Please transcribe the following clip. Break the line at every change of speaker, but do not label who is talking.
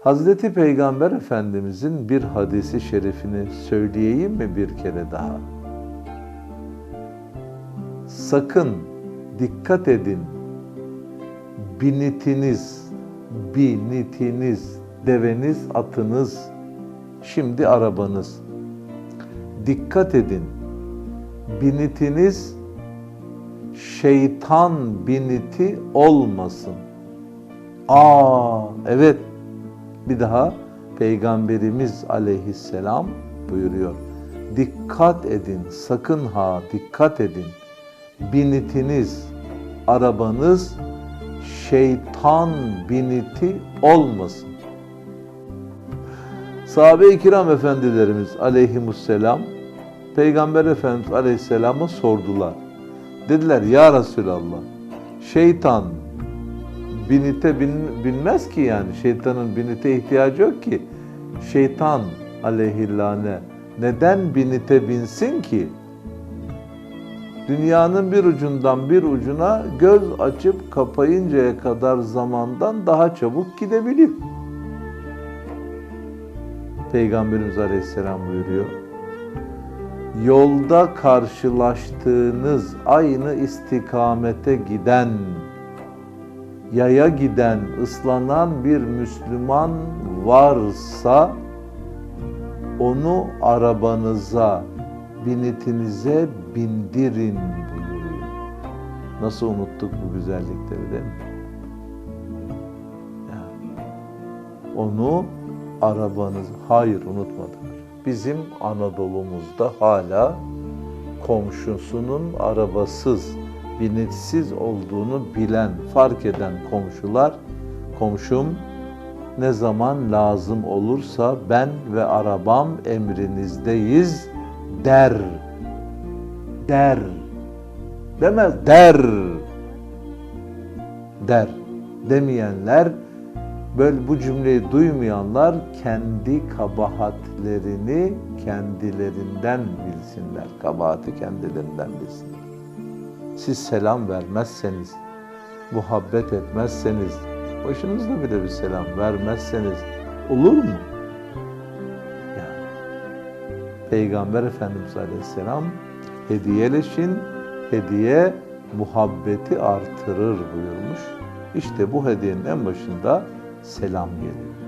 Hazreti Peygamber Efendimizin bir hadisi şerifini söyleyeyim mi bir kere daha? Sakın dikkat edin. Binitiniz, binitiniz, deveniz, atınız, şimdi arabanız. Dikkat edin. Binitiniz şeytan biniti olmasın. Aa, evet. Bir daha Peygamberimiz aleyhisselam buyuruyor. Dikkat edin, sakın ha dikkat edin. Binitiniz, arabanız şeytan biniti olmasın. Sahabe-i kiram efendilerimiz aleyhimusselam Peygamber Efendimiz aleyhisselama sordular. Dediler ya Resulallah şeytan binite bin, binmez ki yani şeytanın binite ihtiyacı yok ki. Şeytan aleyhillâne neden binite binsin ki? Dünyanın bir ucundan bir ucuna göz açıp kapayıncaya kadar zamandan daha çabuk gidebilir. Peygamberimiz Aleyhisselam buyuruyor. Yolda karşılaştığınız aynı istikamete giden, yaya giden, ıslanan bir Müslüman varsa onu arabanıza, binitinize bindirin buyuruyor. Nasıl unuttuk bu güzellikleri değil mi? Onu arabanız, hayır unutmadık. Bizim Anadolu'muzda hala komşusunun arabasız, binitsiz olduğunu bilen, fark eden komşular, komşum ne zaman lazım olursa ben ve arabam emrinizdeyiz der. Der. Demez der. Der. Demeyenler böyle bu cümleyi duymayanlar kendi kabahatlerini kendilerinden bilsinler. Kabahati kendilerinden bilsinler. Siz selam vermezseniz, muhabbet etmezseniz, başınızda bile bir selam vermezseniz olur mu? Yani Peygamber Efendimiz Aleyhisselam hediyeleşin, hediye muhabbeti artırır buyurmuş. İşte bu hediyenin en başında selam geliyor.